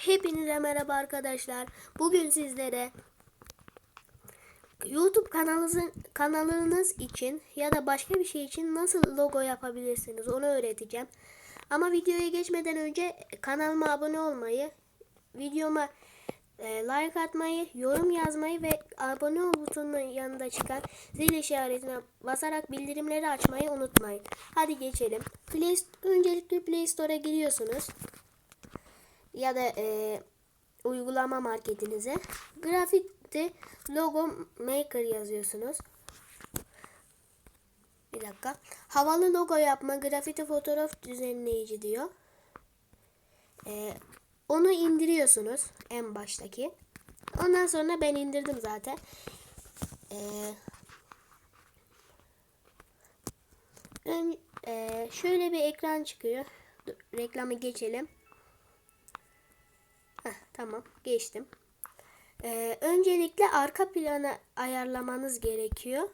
Hepinize merhaba arkadaşlar. Bugün sizlere YouTube kanalınızın kanalınız için ya da başka bir şey için nasıl logo yapabilirsiniz onu öğreteceğim. Ama videoya geçmeden önce kanalıma abone olmayı, videoma e, like atmayı, yorum yazmayı ve abone ol butonunun yanında çıkan zil işaretine basarak bildirimleri açmayı unutmayın. Hadi geçelim. Play, öncelikle Play Store'a giriyorsunuz ya da e, uygulama marketinize. Grafikte logo maker yazıyorsunuz. Bir dakika. Havalı logo yapma, grafiti fotoğraf düzenleyici diyor. E, onu indiriyorsunuz en baştaki. Ondan sonra ben indirdim zaten. E, ön, e, şöyle bir ekran çıkıyor. Dur, reklamı geçelim. Tamam geçtim. Ee, öncelikle arka planı ayarlamanız gerekiyor.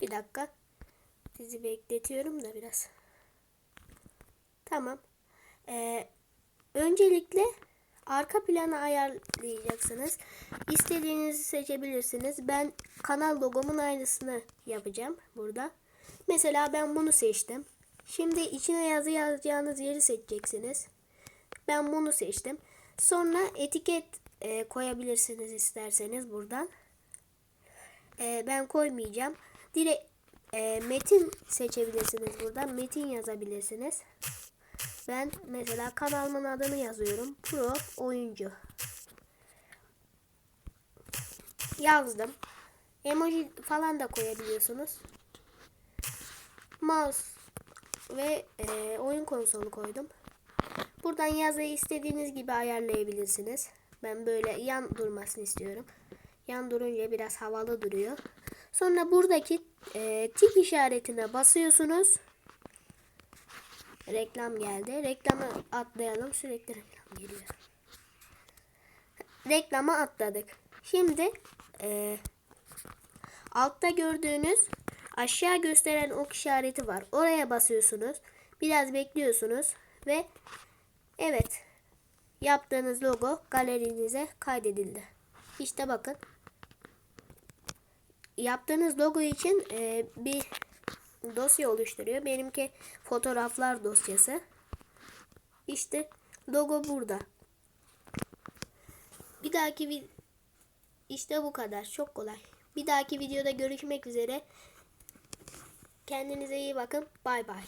Bir dakika. Sizi bekletiyorum da biraz. Tamam. Ee, öncelikle arka planı ayarlayacaksınız. İstediğinizi seçebilirsiniz. Ben kanal logomun aynısını yapacağım burada. Mesela ben bunu seçtim. Şimdi içine yazı yazacağınız yeri seçeceksiniz. Ben bunu seçtim. Sonra etiket e, koyabilirsiniz isterseniz buradan. E, ben koymayacağım. Direkt e, metin seçebilirsiniz buradan. Metin yazabilirsiniz. Ben mesela kanalımın adını yazıyorum. Pro oyuncu. Yazdım. Emoji falan da koyabiliyorsunuz. Mouse ve e, oyun konsolu koydum. Buradan yazıyı istediğiniz gibi ayarlayabilirsiniz. Ben böyle yan durmasını istiyorum. Yan durunca biraz havalı duruyor. Sonra buradaki e, tik işaretine basıyorsunuz. Reklam geldi. Reklamı atlayalım. Sürekli reklam geliyor. Reklama atladık. Şimdi e, altta gördüğünüz aşağı gösteren ok işareti var. Oraya basıyorsunuz. Biraz bekliyorsunuz ve Evet. Yaptığınız logo galerinize kaydedildi. İşte bakın. Yaptığınız logo için e, bir dosya oluşturuyor. Benimki fotoğraflar dosyası. İşte logo burada. Bir dahaki vid işte bu kadar. Çok kolay. Bir dahaki videoda görüşmek üzere. Kendinize iyi bakın. Bay bay.